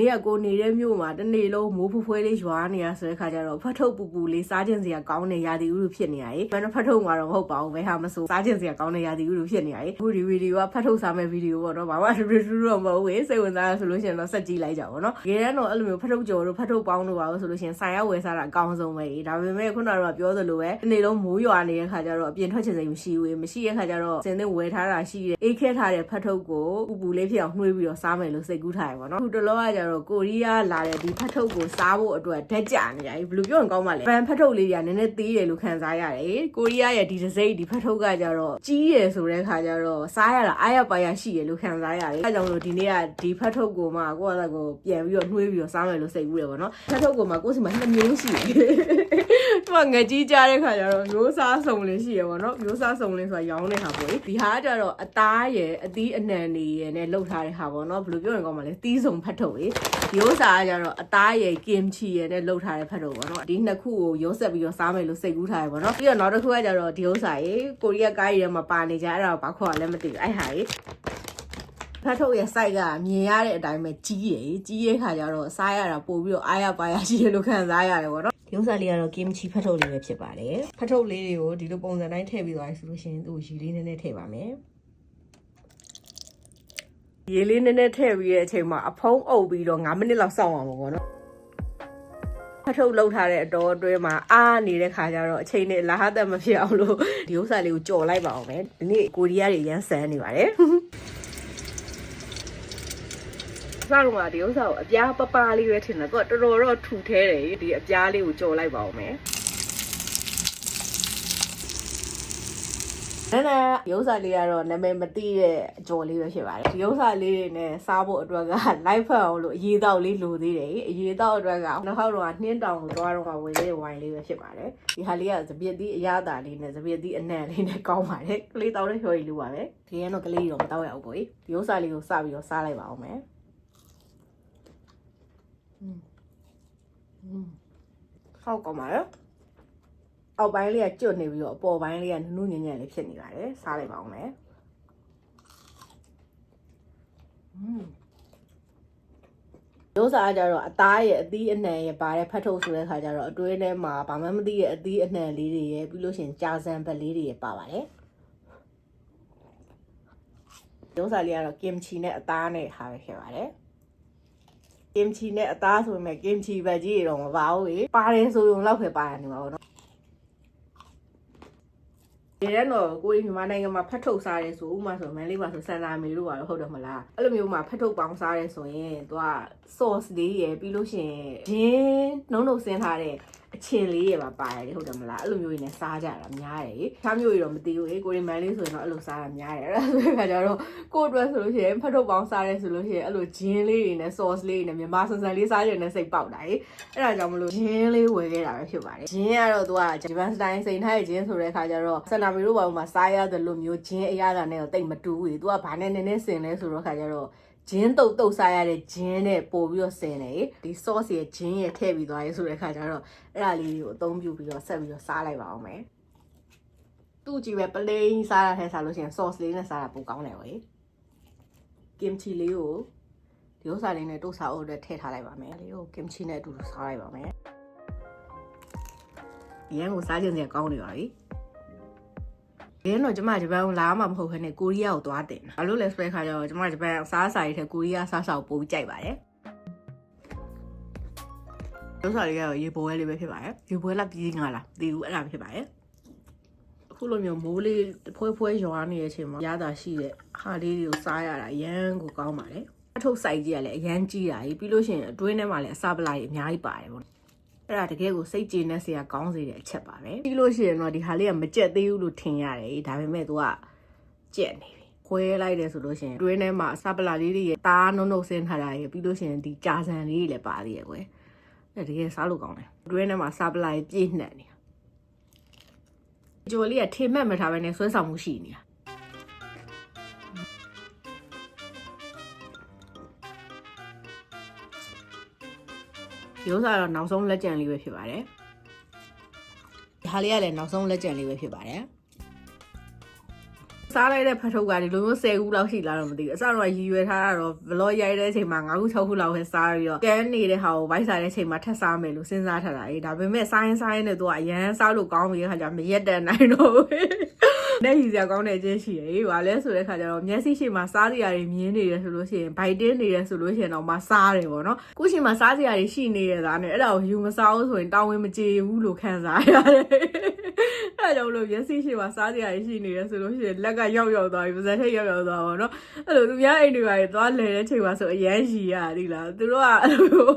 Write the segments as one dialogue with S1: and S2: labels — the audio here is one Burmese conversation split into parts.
S1: နေ့ကကိုနေတဲ့မြို့မှာတစ်နေ့လုံးမိုးဖူးဖွဲလေးရွာနေရဆိုတဲ့ခါကျတော့ဖတ်ထုတ်ပူပူလေးစားခြင်းစရာကောင်းတဲ့ရာသီဥတုဖြစ်နေရတယ်။ဘယ်နဲ့ဖတ်ထုတ်မှာတော့မဟုတ်ပါဘူးဘယ်ဟာမဆိုစားခြင်းစရာကောင်းတဲ့ရာသီဥတုဖြစ်နေရတယ်။အခုဒီဗီဒီယိုကဖတ်ထုတ်စားမဲ့ဗီဒီယိုပေါ့နော်။ဘာမှတူတူတူတော့မဟုတ်ဘူး။စိတ်ဝင်စားရဆိုလို့ရှိရင်တော့ဆက်ကြည့်လိုက်ကြပါတော့နော်။တကယ်တော့အဲ့လိုမျိုးဖတ်ထုတ်ကြော်တို့ဖတ်ထုတ်ပေါင်းတို့ပါလို့ဆိုလို့ရှိရင်ဆိုင်ရောက်ဝယ်စားတာအကောင်းဆုံးပဲ။ဒါပေမဲ့ခုနကတော့ပြောသလိုပဲတစ်နေ့လုံးမိုးရွာနေတဲ့ခါကျတော့အပြင်ထွက်ချင်စိတ်မရှိဘူး။မရှိတဲ့ခါကျတော့စင်သင်းဝယ်ထားတာရှိတယ်။အေးခဲထားတဲ့ဖတ်ထုတ်ကိုပူပူလေးဖြစ်အောင်နှွှေးပြီးတော့စားမယ်လို့စိတ်ကူးထားရပါတော့။အခုတလောကကျတော့ကိုရီးယားလာတဲ့ဒီဖတ်ထုတ်ကိုစားဖို့အတွက်ဓာတ်ကြနေရတယ်။ဘယ်လိုပြောရင်ကောင်းပါလဲ။ဗန်ဖတ်ထုတ်လေးတွေကနည်းနည်းသေးတယ်လို့ခံစားရတယ်။ကိုရီးယားရဲ့ဒီတစ်စိမ့်ဒီဖတ်ထုတ်ကကျတော့ကြီးရယ်ဆိုတဲ့ခါကျတော့စားရတာအားရပါရရှိရလို့ခံစားရတယ်။အဲကြောင့်မလို့ဒီနေ့ကဒီဖတ်ထုတ်ကိုမှကိုယ့်အသက်ကိုပြန်ပြီးတော့နှွှေးပြီးတော့စားမယ်လို့စိတ်ကူးတယ်ပေါ့နော်။ဖတ်ထုတ်ကိုမှကိုယ့်စီမှာနှစ်မျိုးရှိတယ်။သူကငကြီးကြတဲ့ခါကျတော့မျိုးစားစုံလင်းရှိရပေါ့နော်မျိုးစားစုံလင်းဆိုတာရောင်းတဲ့ဟာပေါ့လေဒီဟာကကျတော့အသားရယ်အသီးအနှံတွေရယ်နဲ့လှုပ်ထားတဲ့ဟာပေါ့နော်ဘယ်လိုပြောရင်ကောင်းမလဲသီးစုံဖတ်ထုတ်လေဒီဥစ္စာကကျတော့အသားရယ်ကင်ချီရယ်နဲ့လှုပ်ထားတဲ့ဖတ်ထုတ်ပေါ့နော်ဒီနှစ်ခုကိုရုံးဆက်ပြီးတော့စားမယ်လို့စိတ်ကူးထားရပေါ့နော်ပြီးတော့နောက်တစ်ခုကကျတော့ဒီဥစ္စာရေကိုရီးယားကားကြီးထဲမှာပါနေကြအဲ့ဒါကိုဘာခေါ်ရလဲမသိဘူးအဲ့ဟာရေဖတ်ထုတ်ရဲ့ site ကမြင်ရတဲ့အတိုင်းပဲကြီးရယ်ကြီးရဲ့ခါကျတော့စားရတာပို့ပြီးတော့အားရပါရရှိရလို့ခံစားရတယ်ပေါ့နော်ဒီဥစ္စာလေးကတော့ game ချီဖတ်ထုတ်လေးပဲဖြစ်ပါတယ်ဖတ်ထုတ်လေးတွေကိုဒီလိုပုံစံတိုင်းထည့်ပြီးသွားပြီဆိုလို့ရှိရင်သူ့ကိုရေလေးနည်းနည်းထည့်ပါမယ် ရေလေးနည်းနည်းထည့်ပြီးတဲ့အချိန်မှာအဖုံးအုပ်ပြီးတော့9မိနစ်လောက်စောင့်အောင်ပေါ့နော်ဖတ်ထုတ်လောက်ထားတဲ့အတော်အတွင်းမှာအားနေတဲ့ခါကျတော့အချိန်နဲ့လာဟသက်မဖြစ်အောင်လို့ဒီဥစ္စာလေးကိုကြော်လိုက်ပါအောင်မယ်ဒီနေ့ကိုရီးယားတွေရမ်းဆန်းနေပါတယ်စတော့မှဒီဥစ္စာကိုအပြားပပလေးပဲထင်တယ်သူကတော်တော်တော့ထူထဲတယ်ဒီအပြားလေးကိုကြော်လိုက်ပါအောင်မယ် နည်းနည်းဒီဥစ္စာလေးကတော့နာမည်မသိတဲ့အကြော်လေးပဲဖြစ်ပါတယ်ဒီဥစ္စာလေးတွေနဲ့စားဖို့အတွက်က live ဖတ်အောင်လို့အရေးတောက်လေးလိုသေးတယ်အရေးတောက်အတွက်ကနောက်ခေါက်တော့နှင်းတောင်ကိုသွားတော့ဝင်လေးဝိုင်လေးပဲဖြစ်ပါတယ်ဒီဟာလေးကစပစ်သီးအရသာလေးနဲ့စပစ်သီးအနံ့လေးနဲ့ကောင်းပါတယ်ကလေးတောက်တဲ့ဖြော်ရည်လိုပါပဲဒီကတော့ကလေးတော့မတောက်ရဘူးပေါ့ဒီဥစ္စာလေးကိုစပြီးတော့စားလိုက်ပါအောင်မယ်ဟောက်ကောင်းပါရော အောက်ပိုင်းလေးကကျွတ်နေပြီးတော့အပေါ်ပိုင်းလေးကနုနုညံ့ညံ့လေးဖြစ်နေပါတယ်စားလိုက်ပါအောင်မယ်อืมဒိုးစားကြတော့အသားရဲ့အသီးအနှံရဲ့ပါတဲ့ဖတ်ထုတ်ဆိုတဲ့ခါကျတော့အတွင်းထဲမှာဘာမှမသိရဲ့အသီးအနှံလေးတွေရဲ့ပြီးလို့ရှိရင်ကြာစံဘက်လေးတွေရဲ့ပါပါတယ်ဒိုးစားလေးကတော့ကင်ချီနဲ့အသားနဲ့ဟာပဲဖြစ်ပါတယ်ကင်ချီနဲ့အသားဆိုပေမဲ့ကင်ချီဘက်ကြီးတွေတော့မပါဘူးလေပါတယ်ဆိုရင်လောက်ပဲပါရနေမှာပေါ့နော် ဒီတဲ့တော့ကိုယ်မြန်မာနိုင်ငံမှာဖတ်ထုတ်စားရဲဆိုဥပမာဆိုမန်လေးပါဆိုဆန်လာမီလို့ပါတော့ဟုတ်တယ်မလားအဲ့လိုမျိုးမှာဖတ်ထုတ်ပေါင်းစားရဲဆိုရင်သူက sauce လေးရယ်ပြီးလို့ရှိရင်ဂျင်းနှုံးနှုတ်ဆင်းထားတဲ့ အချင်းလေးရယ်ပါပါတယ်ဟုတ်တယ်မလားအဲ့လိုမျိုးတွေနဲ့စားကြတာများတယ်။ချားမျိုးတွေတော့မသိဘူးလေကိုရီမန်လေးဆိုရင်တော့အဲ့လိုစားတာများတယ်။အဲ့ဒါဆိုတဲ့ခါကျတော့ကိုယ့်အတွက်ဆိုလို့ရှိရင်ဖတ်ထုတ်ပေါင်းစားရဲဆိုလို့ရှိရင်အဲ့လိုဂျင်းလေးတွေနဲ့ sauce လေးတွေနဲ့မြန်မာဆန်ဆန်လေးစားရတဲ့စိတ်ပေါက်တာလေ။အဲ့ဒါကြောင့်မလို့ဂျင်းလေးဝယ်ခဲ့တာပဲဖြစ်ပါတယ်။ဂျင်းကတော့သူကဂျပန်စတိုင်းစိန်ထားရဲ့ဂျင်းဆိုတဲ့ခါကျတော့ဆန်နာမီတို့ဘာမှစားရတယ်လို့မျိုးဂျင်းအရသာနဲ့တော့တိတ်မတူဘူးလေ။ तू ကဘာနဲ့နည်းနည်းစင်လဲဆိုတော့ခါကျတော့ ဂျင်းတုတ်တုတ်စားရတဲ့ဂျင်းနဲ့ပို့ပြီးတော့ဆင်တယ်ဒီ sauce ရဲ့ဂျင်းရဲ့ထည့်ပြီးသွားရဲဆိုတဲ့ခါကျတော့အဲ့ဒါလေးကိုအသုံးပြုပြီးတော့ဆက်ပြီးတော့စားလိုက်ပါအောင်မယ်သူ့ကြည့်ပဲ plain စားရတဲ့စားလို့ရှိရင် sauce လေးနဲ့စားတာပိုကောင်းတယ်ဝေ kimchi လေးကိုဒီဥစ္စာလေးနဲ့တုတ်စားအုပ်နဲ့ထည့်ထားလိုက်ပါမယ်လေးကို kimchi နဲ့အတူတူစားလိုက်ပါမယ်ရန်ကိုစားခြင်းစရာကောင်းနေပါပြီ ရင်းတော့ကျမဂျပန်ကိုလာမှမဟုတ်ခနဲ့ကိုရီးယားကိုသွားတင်တာ။ဘာလို့လဲဆိုတဲ့ခါကျတော့ကျမဂျပန်စားစာရီထက်ကိုရီးယားစားစာကိုပိုကြိုက်ပါတယ်။ဒုစားလေးကတော့ရေပွဲလေးပဲဖြစ်ပါတယ်။ရေပွဲလားပြီးငါလားဒီဘူးအဲ့ဒါဖြစ်ပါတယ်။အခုလိုမျိုးမိုးလေးဖွဲဖွဲရွာနေတဲ့အချိန်မှာရတာရှိတဲ့ဟာလေးတွေကိုစားရတာအရန်ကိုကောင်းပါတယ်။အထုပ်ဆိုင်ကြီးကလည်းအရန်ကြီးတာကြီးပြီးလို့ရှိရင်အတွင်းထဲမှာလည်းအစာပလာကြီးအများကြီးပါတယ်ပေါ့။ အဲ့ဒါတကယ်ကိုစိတ်ကျေနပ်စရာကောင်းစေတဲ့အချက်ပါပဲပြီးလို့ရှိရင်တော့ဒီဟာလေးကမကြက်သေးဘူးလို့ထင်ရတယ်ဒါပေမဲ့ तू ကကြက်နေပြီခွဲလိုက်တယ်ဆိုလို့ရှိရင်တွင်းထဲမှာအစာပလာလေးတွေရဲ့တားနုံနုံဆင်းထားတာရဲ့ပြီးလို့ရှိရင်ဒီကြာဆန်လေးတွေလည်းပါသေးရဲ့ကွယ်အဲ့တကယ်စားလို့ကောင်းတယ်တွင်းထဲမှာအစာပလာကြီးပြည့်နှက်နေတာဂျိုလေးကထေမက်မထားဘဲနဲ့ဆွဲဆောင်မှုရှိနေတာ ဒီဥစ္စာတော့နောက်ဆုံးလက်ကျန်လေးပဲဖြစ်ပါတယ်ဒီဟာလေးကလည်းနောက်ဆုံးလက်ကျန်လေးပဲဖြစ်ပါတယ်စားလိုက်တဲ့ဖတ်ထုတ်ကဒီလိုမျိုး10ခုလောက်ရှိလာတော့မသိဘူးအစတော့ရည်ရွယ်ထားတာတော့ vlog ရိုက်တဲ့အချိန်မှာ9ခု6ခုလောက်ပဲစားပြီးတော့ကန်နေတဲ့ဟာကိုဗိုက်စားတဲ့အချိန်မှာထပ်စားမယ်လို့စဉ်းစားထားတာအေးဒါပေမဲ့စားရင်စားရင်လည်းသူကအရန်စားလို့ကောင်းပြီခါကျမရက်တန်နိုင်တော့ဘူး နဲ့ရည်စရာကောင်းတဲ့အချင်းရှိရေ။ဘာလဲဆိုတဲ့ခါကျတော့မျက်စိရှိမှာစားစရာတွေမြင်နေတယ်ဆိုလို့ရှိရင်ဘိုက်တင်းနေတယ်ဆိုလို့ရှိရင်တော့မစားတယ်ပေါ့နော်။ခုရှိမှာစားစရာတွေရှိနေရတာနဲ့အဲ့ဒါကိုယူမစားဘူးဆိုရင်တောင်းဝင်မကြေဘူးလို့ခံစားရတယ်။အဲ့ဒါကြောင့်လို့မျက်စိရှိမှာစားစရာတွေရှိနေတယ်ဆိုလို့ရှိရင်လက်ကရောက်ရောက်သွားပြီပါးစပ်ထက်ရောက်ရောက်သွားပါတော့။အဲ့လိုသူများအိမ်တွေပါသွားလဲတဲ့ချိန်မှာဆိုအရန်ရှိရသီလား။သူတို့ကအဲ့လို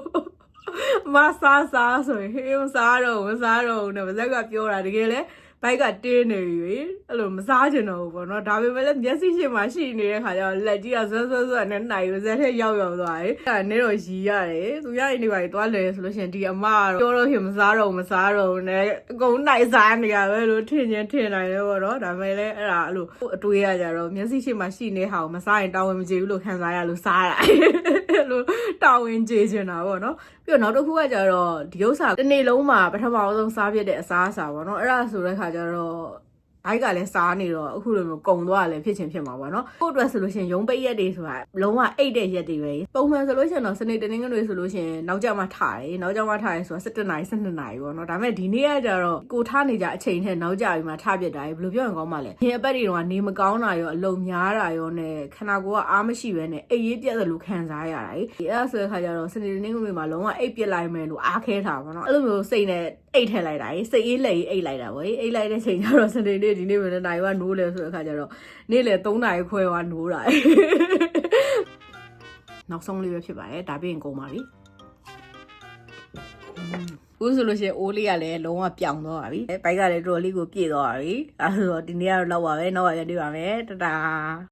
S1: မစားစားဆိုရင်ဟေးမစားတော့မစားတော့ဘူးနဲ့ပါးစပ်ကပြောတာတကယ်လဲ ဘိုက်ကတင်းနေပြီအဲ့လိုမစားချင်တော့ဘူးပေါ့နော်ဒါပေမဲ့လည်းမျက်စိရှိမှရှိနေတဲ့ခါကျတော့လက်ကြီးကဆွဆွဆွနဲ့နိုင်ပါးစပ်ထက်ရောက်ရောက်သွားတယ်အဲ့ဒါနဲ့တော့ရီရတယ်သူရရင်ဒီပါသွားလဲဆိုလို့ရှိရင်ဒီအမကတော့ပြောတော့ဟင်မစားတော့မစားတော့ဘူးနဲ့အကုန်နိုင်စားနေရပဲလို့ထင်ချင်းထင်နိုင်တယ်ပေါ့နော်ဒါပေမဲ့လည်းအဲ့ဒါအဲ့လိုအတွေးရကြတော့မျက်စိရှိမှရှိနေဟာကိုမစားရင်တောင်းဝင်မကြည့်ဘူးလို့ခံစားရလို့စားတာအဲ့လိုတောင်းဝင်ကြည့်ချင်တာပေါ့နော်ပြီးတော့နောက်တစ်ခုကကြတော့ဒီဥစ္စာတစ်နေ့လုံးမှာပထမဆုံးစားဖြစ်တဲ့အစားအစာပေါ့နော်အဲ့ဒါဆိုတဲ့ခါကျတော့ဘိုက်ကလည်းစားနေတော့အခုလိုမျိုးကုံသွားလည်းဖြစ်ချင်းဖြစ်မှာပေါ့နော်ကို့အတွက်ဆိုလို့ရှိရင်ရုံပိတ်ရက်တွေဆိုတာလုံးဝအိတ်တဲ့ရက်တွေပဲပုံမှန်ဆိုလို့ရှိရင်တော့စနေတနင်္ဂနွေဆိုလို့ရှိရင်နောက်ကျမှထားတယ်နောက်ကျမှထားတယ်ဆိုတာ17နာရီ12နာရီပေါ့နော်ဒါပေမဲ့ဒီနေ့ကကြတော့ကိုထားနေကြအချိန်ထက်နောက်ကျပြီးမှထားပြစ်တာဘယ်လိုပြောရင်ကောင်းမှလဲရင်အပတ်တွေတော့နေမကောင်းတာရောအလုံများတာရောနဲ့ခန္ဓာကိုယ်ကအားမရှိဘဲနဲ့အိပ်ရေးပြတ်တယ်လို့ခံစားရတာကြီးအဲ့ဒါဆိုတဲ့ခါကျတော့စနေတနင်္ဂနွေမှာလုံးဝအိပ်ပြစ်လိုက်မယ်လို့အားခဲတာပေါ့နော်အဲ့လိုမျိုးစိတ်နဲ့အိတ်ထည့်လိုက်တာကြီးစိတ်အေးလက်ကြီးအိတ်လိုက်တာပေါ့ကြီးအိတ်လိုက်တဲ့ချိန်ကျတော့စနေနေ့ဒီနေ့မနေ့နိုင်ကနိုးလဲဆိုတဲ့အခါကျတော့နေ့လေ3နာရီခွဲကနိုးတာကြီးနောက်ဆုံးလေးပဲဖြစ်ပါတယ်ဒါပြင်ကုန်ပါပြီအခုဆိုလို့ရှိရင်အိုးလေးကလည်းလုံးဝပြောင်သွားပါပြီဘိုက်ကလည်းတော်တော်လေးကိုပြည့်သွားပါပြီအဲဒါဆိုတော့ဒီနေ့ကတော့လောက်ပါပဲနောက်ပါပြန်တွေ့ပါမယ်တတာ